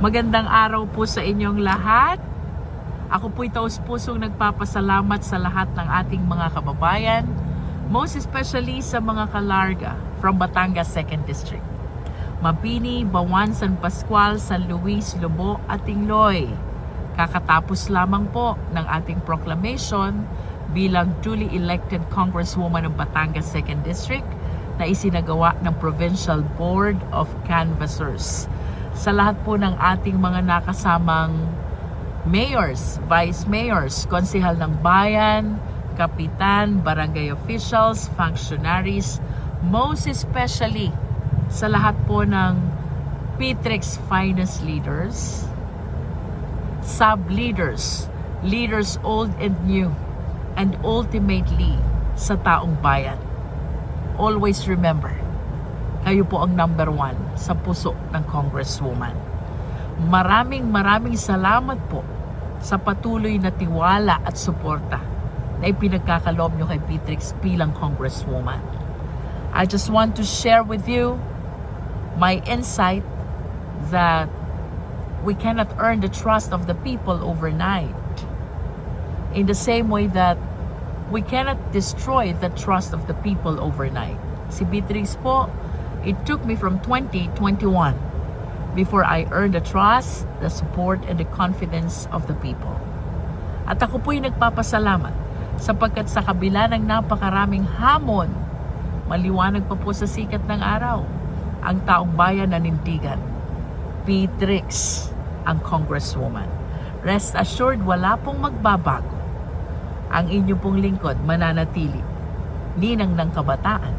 Magandang araw po sa inyong lahat. Ako po'y taus-pusong nagpapasalamat sa lahat ng ating mga kababayan, most especially sa mga kalarga from Batangas 2nd District. Mabini, Bawan, San Pascual, San Luis, Lobo at Tingloy. Kakatapos lamang po ng ating proclamation bilang duly elected Congresswoman ng Batangas 2nd District na isinagawa ng Provincial Board of Canvassers. Sa lahat po ng ating mga nakasamang mayors, vice mayors, konsehal ng bayan, kapitan, barangay officials, functionaries, most especially sa lahat po ng Pitrix finest leaders, sub-leaders, leaders old and new, and ultimately sa taong bayan. Always remember, kayo po ang number one sa puso ng Congresswoman. Maraming maraming salamat po sa patuloy na tiwala at suporta na ipinagkakaloob nyo kay Beatrix bilang Congresswoman. I just want to share with you my insight that we cannot earn the trust of the people overnight. In the same way that we cannot destroy the trust of the people overnight. Si Beatrix po, it took me from 2021 before I earned the trust, the support, and the confidence of the people. At ako po'y nagpapasalamat sapagkat sa kabila ng napakaraming hamon, maliwanag pa po sa sikat ng araw, ang taong bayan nanindigan. Beatrix ang congresswoman. Rest assured, wala pong magbabago. Ang inyo pong lingkod mananatili. Ninang ng kabataan,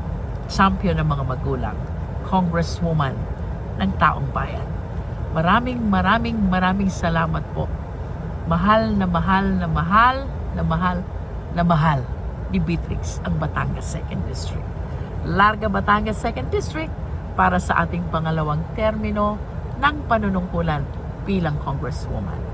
champion ng mga magulang, congresswoman ng taong bayan. Maraming maraming maraming salamat po. Mahal na mahal na mahal na mahal na mahal ni Beatrix ang Batangas 2nd District. Larga Batangas 2nd District para sa ating pangalawang termino ng panunungkulan bilang Congresswoman.